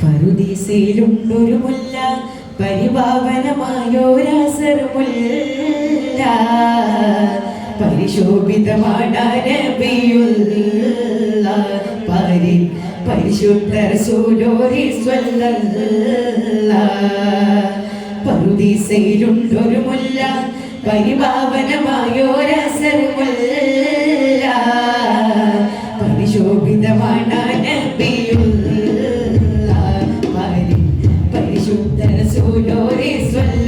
പറുദീസയിലുണ്ടൊരു മുല്ല പരിപാവനമായോരാസർ മുല്ല പരി പരിശുദ്ധർ പരി സ്വല്ല പരുദീസയിലുണ്ടൊരു മുല്ല പരിപാവനമായോരസർ മുല്ല Jesús lo resuelve.